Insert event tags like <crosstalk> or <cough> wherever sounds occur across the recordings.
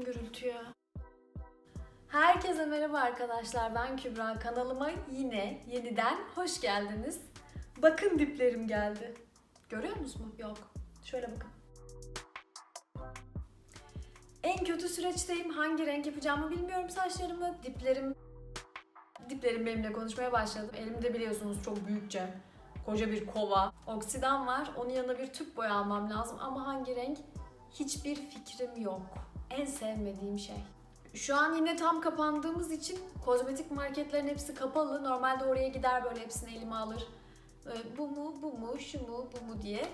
bakın gürültüye. Herkese merhaba arkadaşlar. Ben Kübra. Kanalıma yine yeniden hoş geldiniz. Bakın diplerim geldi. Görüyor musunuz? Yok. Şöyle bakın. En kötü süreçteyim. Hangi renk yapacağımı bilmiyorum saçlarımı. Diplerim diplerim benimle konuşmaya başladı. Elimde biliyorsunuz çok büyükçe koca bir kova. Oksidan var. Onun yanına bir tüp boya almam lazım ama hangi renk? Hiçbir fikrim yok. En sevmediğim şey. Şu an yine tam kapandığımız için kozmetik marketlerin hepsi kapalı. Normalde oraya gider böyle hepsini elime alır. Böyle bu mu, bu mu, şu mu, bu mu diye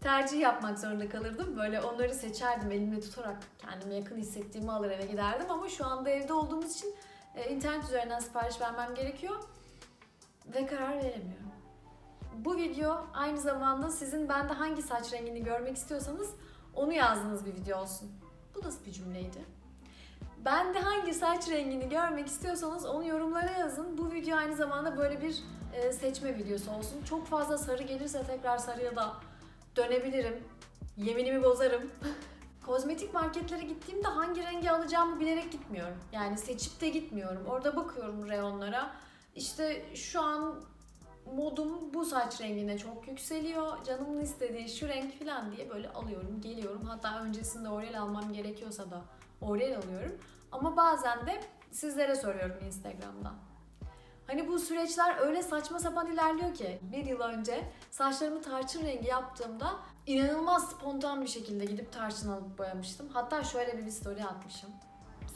tercih yapmak zorunda kalırdım. Böyle onları seçerdim elimle tutarak kendime yakın hissettiğimi alır eve giderdim ama şu anda evde olduğumuz için e, internet üzerinden sipariş vermem gerekiyor ve karar veremiyorum. Bu video aynı zamanda sizin bende hangi saç rengini görmek istiyorsanız onu yazdığınız bir video olsun. Bu nasıl bir cümleydi? Bende hangi saç rengini görmek istiyorsanız onu yorumlara yazın. Bu video aynı zamanda böyle bir e, seçme videosu olsun. Çok fazla sarı gelirse tekrar sarıya da dönebilirim. Yeminimi bozarım. <laughs> Kozmetik marketlere gittiğimde hangi rengi alacağımı bilerek gitmiyorum. Yani seçip de gitmiyorum. Orada bakıyorum reyonlara. İşte şu an modum bu saç rengine çok yükseliyor. Canımın istediği şu renk falan diye böyle alıyorum, geliyorum. Hatta öncesinde Orel almam gerekiyorsa da Orel alıyorum. Ama bazen de sizlere soruyorum Instagram'dan. Hani bu süreçler öyle saçma sapan ilerliyor ki bir yıl önce saçlarımı tarçın rengi yaptığımda inanılmaz spontan bir şekilde gidip tarçın alıp boyamıştım. Hatta şöyle bir story atmışım.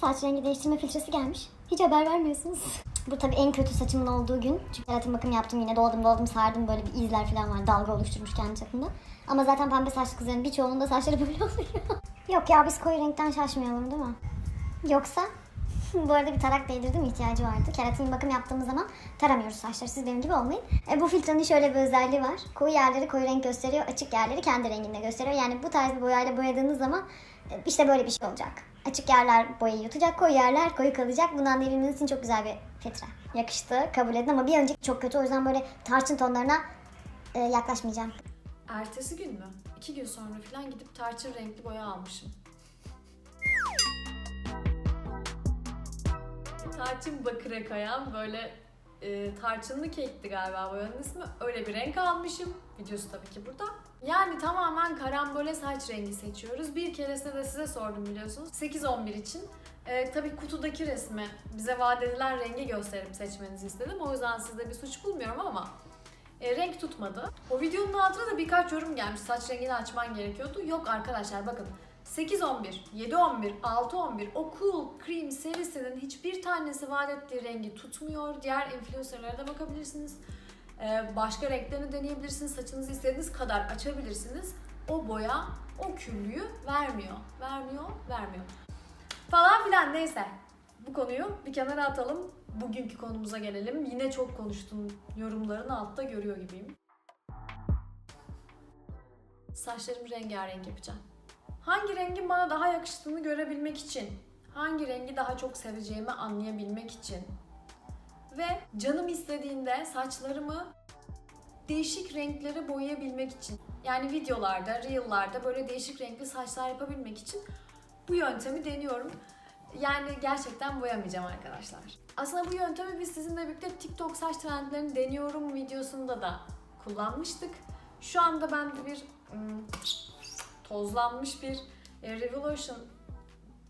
Saç rengi değiştirme filtresi gelmiş. Hiç haber vermiyorsunuz. <laughs> Bu tabii en kötü saçımın olduğu gün. Çünkü keratin bakım yaptım yine doldum doldum sardım böyle bir izler falan var. Dalga oluşturmuş kendi çapında. Ama zaten pembe saçlı kızların birçoğunun da saçları böyle <laughs> oluyor. Yok ya biz koyu renkten şaşmayalım değil mi? Yoksa bu arada bir tarak değdirdim ihtiyacı vardı. Keratin bakım yaptığımız zaman taramıyoruz saçları. Siz benim gibi olmayın. E, bu filtrenin şöyle bir özelliği var. Koyu yerleri koyu renk gösteriyor. Açık yerleri kendi renginde gösteriyor. Yani bu tarz bir boyayla boyadığınız zaman e, işte böyle bir şey olacak. Açık yerler boyayı yutacak, koyu yerler koyu kalacak. Bundan anlayabilmeniz için çok güzel bir filtre. Yakıştı, kabul edin ama bir önceki çok kötü. O yüzden böyle tarçın tonlarına e, yaklaşmayacağım. Ertesi gün mü? İki gün sonra falan gidip tarçın renkli boya almışım. Tarçın bakıra kayan böyle e, tarçınlı kekti galiba boyanın ismi. Öyle bir renk almışım. Videosu tabii ki burada. Yani tamamen karambole saç rengi seçiyoruz. Bir keresinde de size sordum biliyorsunuz. 8-11 için. E, tabii kutudaki resmi bize vaat edilen rengi gösterip seçmenizi istedim. O yüzden sizde bir suç bulmuyorum ama e, renk tutmadı. O videonun altına da birkaç yorum gelmiş. Saç rengini açman gerekiyordu. Yok arkadaşlar bakın 8-11, 7-11, 6-11 o Cool Cream serisinin hiçbir tanesi vaat ettiği rengi tutmuyor. Diğer influencerlara da bakabilirsiniz. Ee, başka renklerini deneyebilirsiniz. Saçınızı istediğiniz kadar açabilirsiniz. O boya, o küllüğü vermiyor. Vermiyor, vermiyor. Falan filan neyse. Bu konuyu bir kenara atalım. Bugünkü konumuza gelelim. Yine çok konuştum. Yorumların altta görüyor gibiyim. Saçlarımı rengarenk yapacağım. Hangi rengin bana daha yakıştığını görebilmek için, hangi rengi daha çok seveceğimi anlayabilmek için ve canım istediğinde saçlarımı değişik renklere boyayabilmek için. Yani videolarda, reel'larda böyle değişik renkli saçlar yapabilmek için bu yöntemi deniyorum. Yani gerçekten boyamayacağım arkadaşlar. Aslında bu yöntemi biz sizinle birlikte TikTok saç trendlerini deniyorum videosunda da kullanmıştık. Şu anda bende bir hmm, tozlanmış bir e, Revolution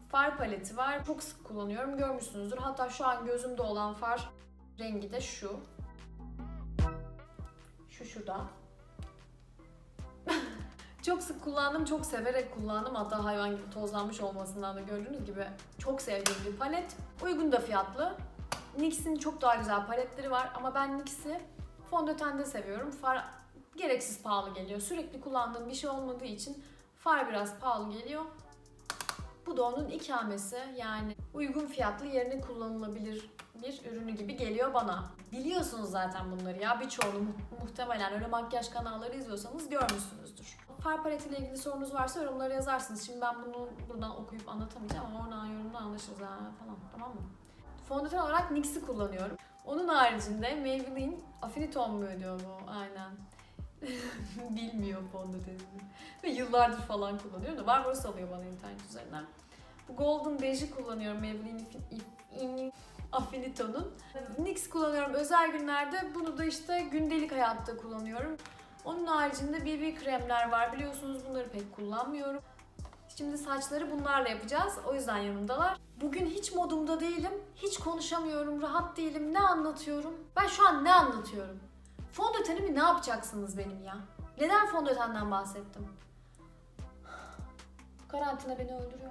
far paleti var. Çok sık kullanıyorum. Görmüşsünüzdür. Hatta şu an gözümde olan far rengi de şu. Şu şurada. <laughs> çok sık kullandım, çok severek kullandım. Hatta hayvan gibi tozlanmış olmasından da gördüğünüz gibi çok sevdiğim bir palet. Uygun da fiyatlı. NYX'in çok daha güzel paletleri var ama ben NYX'i fondötende seviyorum. Far gereksiz pahalı geliyor. Sürekli kullandığım bir şey olmadığı için far biraz pahalı geliyor. Bu da onun ikamesi yani uygun fiyatlı yerine kullanılabilir bir ürünü gibi geliyor bana. Biliyorsunuz zaten bunları ya birçoğunu mu- muhtemelen öyle makyaj kanalları izliyorsanız görmüşsünüzdür. Far paletiyle ilgili sorunuz varsa yorumlara yazarsınız. Şimdi ben bunu buradan okuyup anlatamayacağım ama oradan yorumdan anlaşırız ha falan tamam mı? Fondöten olarak NYX'i kullanıyorum. Onun haricinde Maybelline Affinity Tone mu ödüyor bu? Aynen. <laughs> Bilmiyor fondötenini. Ve yıllardır falan kullanıyorum da Barbaros alıyor bana internet üzerinden. Golden Beige'i kullanıyorum Maybelline Affinito'nun. NYX kullanıyorum özel günlerde. Bunu da işte gündelik hayatta kullanıyorum. Onun haricinde BB kremler var. Biliyorsunuz bunları pek kullanmıyorum. Şimdi saçları bunlarla yapacağız. O yüzden yanımdalar. Bugün hiç modumda değilim. Hiç konuşamıyorum. Rahat değilim. Ne anlatıyorum? Ben şu an ne anlatıyorum? Fondötenimi ne yapacaksınız benim ya? Neden fondötenden bahsettim? Karantina beni öldürüyor.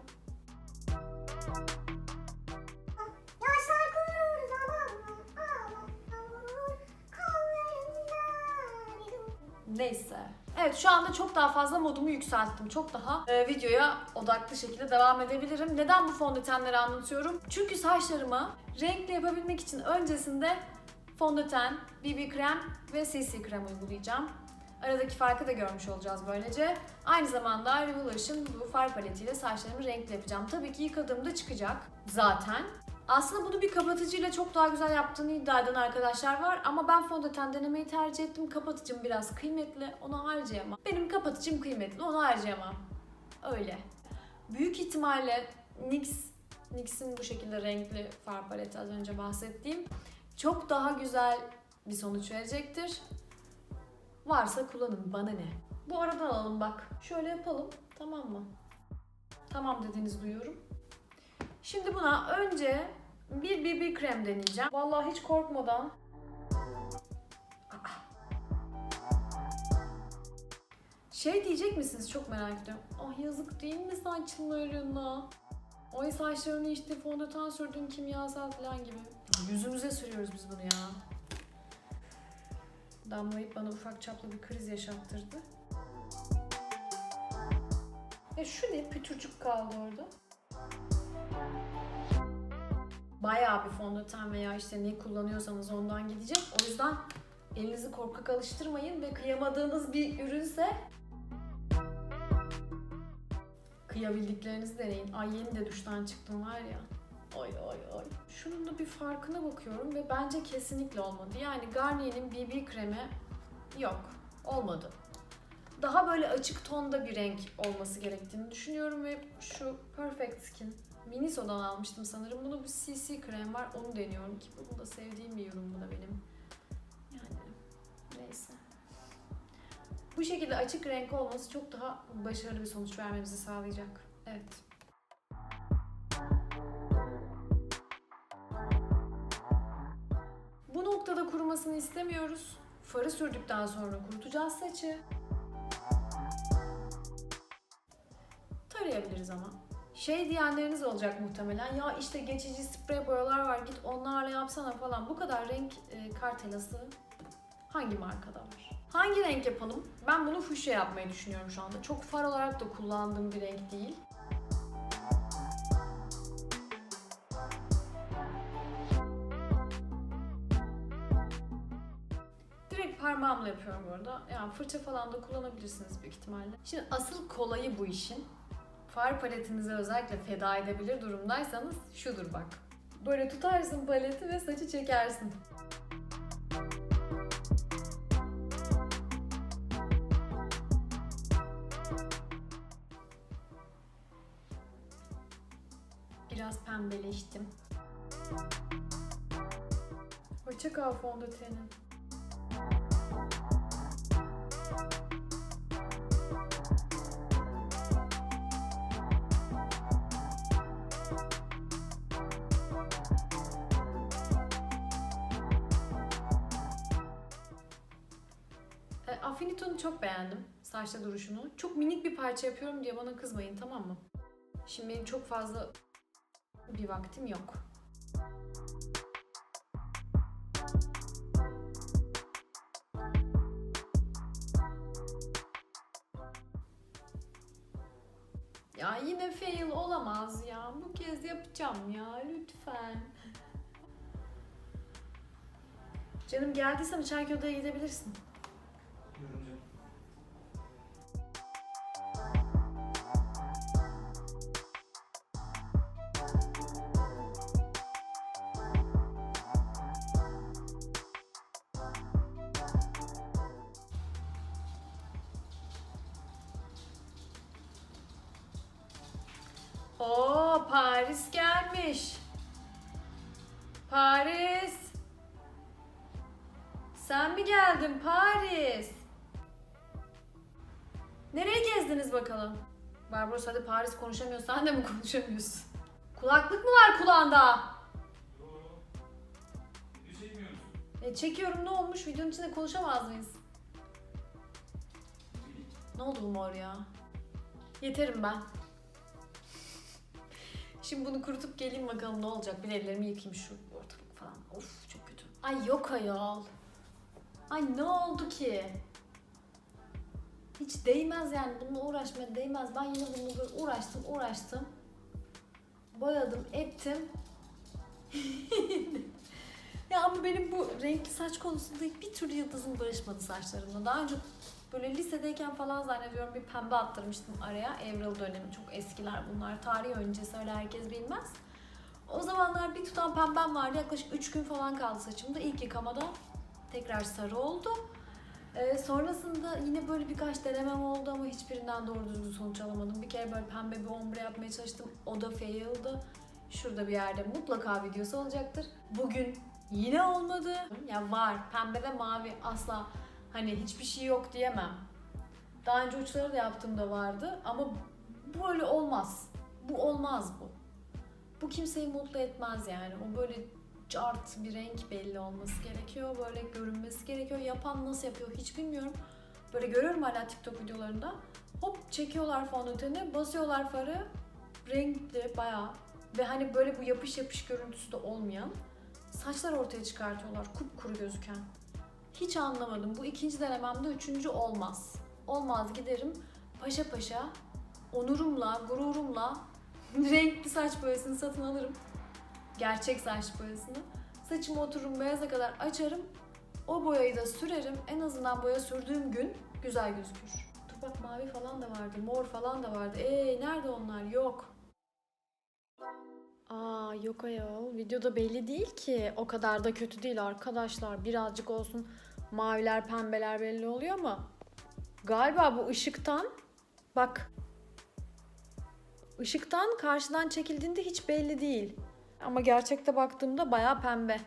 Neyse. Evet şu anda çok daha fazla modumu yükselttim. Çok daha e, videoya odaklı şekilde devam edebilirim. Neden bu fondötenleri anlatıyorum? Çünkü saçlarımı renkli yapabilmek için öncesinde fondöten, BB krem ve CC krem uygulayacağım. Aradaki farkı da görmüş olacağız böylece. Aynı zamanda Revolution bu far paletiyle saçlarımı renkli yapacağım. Tabii ki yıkadığımda çıkacak zaten. Aslında bunu bir kapatıcıyla çok daha güzel yaptığını iddia eden arkadaşlar var ama ben fondöten denemeyi tercih ettim. Kapatıcım biraz kıymetli, onu harcayamam. Benim kapatıcım kıymetli, onu harcayamam. Öyle. Büyük ihtimalle NYX, NYX'in bu şekilde renkli far paleti az önce bahsettiğim çok daha güzel bir sonuç verecektir. Varsa kullanın, bana ne? Bu aradan alalım bak. Şöyle yapalım, tamam mı? Tamam dediğinizi duyuyorum. Şimdi buna önce bir BB krem deneyeceğim. Vallahi hiç korkmadan. Şey diyecek misiniz? Çok merak ediyorum. Ah yazık değil mi saçlarına? Ay saçlarını işte fondöten sürdüğün kimyasal falan gibi. Yüzümüze sürüyoruz biz bunu ya. Damlayıp bana ufak çaplı bir kriz yaşattırdı. Ya şu ne? Pütürcük kaldı orada. Bayağı bir fondöten veya işte ne kullanıyorsanız ondan gidecek. O yüzden elinizi korkak alıştırmayın ve kıyamadığınız bir ürünse kıyabildiklerinizi deneyin. Ay yeni de duştan çıktım var ya. Ay ay ay. Şunun da bir farkına bakıyorum ve bence kesinlikle olmadı. Yani Garnier'in BB kremi yok. Olmadı. Daha böyle açık tonda bir renk olması gerektiğini düşünüyorum ve şu Perfect Skin Miniso'dan almıştım sanırım. Bunu bir CC krem var. Onu deniyorum ki bunu da sevdiğim bir ürün bu da benim. Yani neyse. Bu şekilde açık renk olması çok daha başarılı bir sonuç vermemizi sağlayacak. Evet. Noktada kurumasını istemiyoruz. Farı sürdükten sonra kurutacağız saçı. Tarayabiliriz ama. Şey diyenleriniz olacak muhtemelen. Ya işte geçici sprey boyalar var git onlarla yapsana falan. Bu kadar renk e, kartelası hangi markada var? Hangi renk yapalım? Ben bunu fuşya yapmayı düşünüyorum şu anda. Çok far olarak da kullandığım bir renk değil. Parmağımla yapıyorum bu. Yani fırça falan da kullanabilirsiniz büyük ihtimalle. Şimdi asıl kolayı bu işin. Far paletinize özellikle feda edebilir durumdaysanız şudur bak. Böyle tutarsın paleti ve saçı çekersin. Biraz pembeleştim. Hoşça kal fondötenin. Affinito'nu çok beğendim. Saçta duruşunu. Çok minik bir parça yapıyorum diye bana kızmayın tamam mı? Şimdi benim çok fazla bir vaktim yok. Ya yine fail olamaz ya. Bu kez yapacağım ya lütfen. Canım geldiysen içeriki odaya gidebilirsin. Oo Paris gelmiş. Paris. Sen mi geldin Paris? Nereye gezdiniz bakalım? Barbaros hadi Paris konuşamıyor. Sen de mi konuşamıyorsun? Kulaklık mı var kulağında? E, çekiyorum ne olmuş? Videonun içinde konuşamaz mıyız? Ne oldu bu mor ya? Yeterim ben. Şimdi bunu kurutup geleyim bakalım ne olacak. Bir ellerimi yıkayayım şu ortalık falan. Of çok kötü. Ay yok ayol. Ay ne oldu ki? Hiç değmez yani bununla uğraşmaya değmez. Ben yine bununla böyle uğraştım uğraştım. Boyadım ettim. <laughs> Ya ama benim bu renkli saç konusunda bir türlü yıldızım barışmadı saçlarımla. Daha önce böyle lisedeyken falan zannediyorum bir pembe attırmıştım araya. Avril dönemi çok eskiler bunlar. Tarih öncesi öyle herkes bilmez. O zamanlar bir tutan pembem vardı. Yaklaşık 3 gün falan kaldı saçımda. İlk yıkamada tekrar sarı oldu. Ee, sonrasında yine böyle birkaç denemem oldu ama hiçbirinden doğru düzgün sonuç alamadım. Bir kere böyle pembe bir ombre yapmaya çalıştım. O da fail'dı. Şurada bir yerde mutlaka videosu olacaktır. Bugün yine olmadı. Ya var pembe ve mavi asla hani hiçbir şey yok diyemem. Daha önce uçları da yaptığımda vardı ama böyle olmaz. Bu olmaz bu. Bu kimseyi mutlu etmez yani. O böyle cart bir renk belli olması gerekiyor. Böyle görünmesi gerekiyor. Yapan nasıl yapıyor hiç bilmiyorum. Böyle görüyorum hala TikTok videolarında. Hop çekiyorlar fondöteni, basıyorlar farı. Renkli bayağı. Ve hani böyle bu yapış yapış görüntüsü de olmayan saçlar ortaya çıkartıyorlar. Kupkuru gözüken. Hiç anlamadım. Bu ikinci denememde üçüncü olmaz. Olmaz giderim paşa paşa onurumla, gururumla <laughs> renkli saç boyasını satın alırım. Gerçek saç boyasını. Saçımı otururum beyaza kadar açarım. O boyayı da sürerim. En azından boya sürdüğüm gün güzel gözükür. Bak mavi falan da vardı, mor falan da vardı. Ee nerede onlar? Yok. Aa yok ayol. Videoda belli değil ki. O kadar da kötü değil arkadaşlar. Birazcık olsun maviler pembeler belli oluyor ama galiba bu ışıktan bak ışıktan karşıdan çekildiğinde hiç belli değil. Ama gerçekte baktığımda bayağı pembe.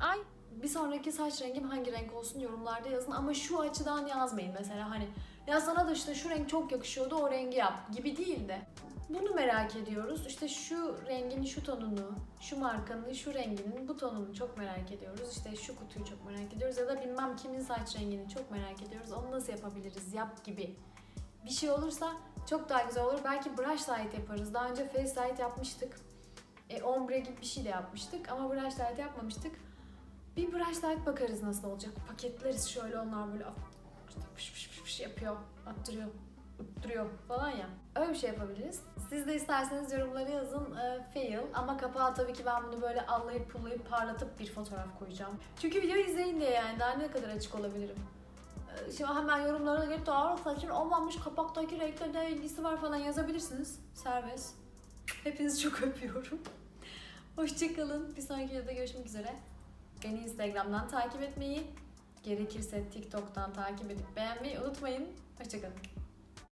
Ay bir sonraki saç rengim hangi renk olsun yorumlarda yazın ama şu açıdan yazmayın mesela hani ya sana da işte şu renk çok yakışıyordu o rengi yap gibi değil de bunu merak ediyoruz. İşte şu rengin şu tonunu, şu markanın şu renginin bu tonunu çok merak ediyoruz. İşte şu kutuyu çok merak ediyoruz ya da bilmem kimin saç rengini çok merak ediyoruz. Onu nasıl yapabiliriz yap gibi. Bir şey olursa çok daha güzel olur. Belki brush light yaparız. Daha önce face light yapmıştık. E, ombre gibi bir şey de yapmıştık ama brush light yapmamıştık. Bir brush light bakarız nasıl olacak. Paketleriz şöyle onlar böyle pış pış pış pış yapıyor, attırıyor, utturuyor falan ya. Öyle bir şey yapabiliriz. Siz de isterseniz yorumlara yazın e, fail ama kapağı tabii ki ben bunu böyle allayıp pullayıp parlatıp bir fotoğraf koyacağım. Çünkü videoyu izleyin diye yani daha ne kadar açık olabilirim. E, Şimdi hemen yorumlara gelip de "Aa, saçın olmamış kapaktaki renkle ne ilgisi var falan yazabilirsiniz. Serbest. Hepinizi çok <laughs> öpüyorum. Hoşçakalın. Bir sonraki videoda görüşmek üzere. Beni Instagram'dan takip etmeyi, gerekirse TikTok'tan takip edip beğenmeyi unutmayın. Hoşçakalın.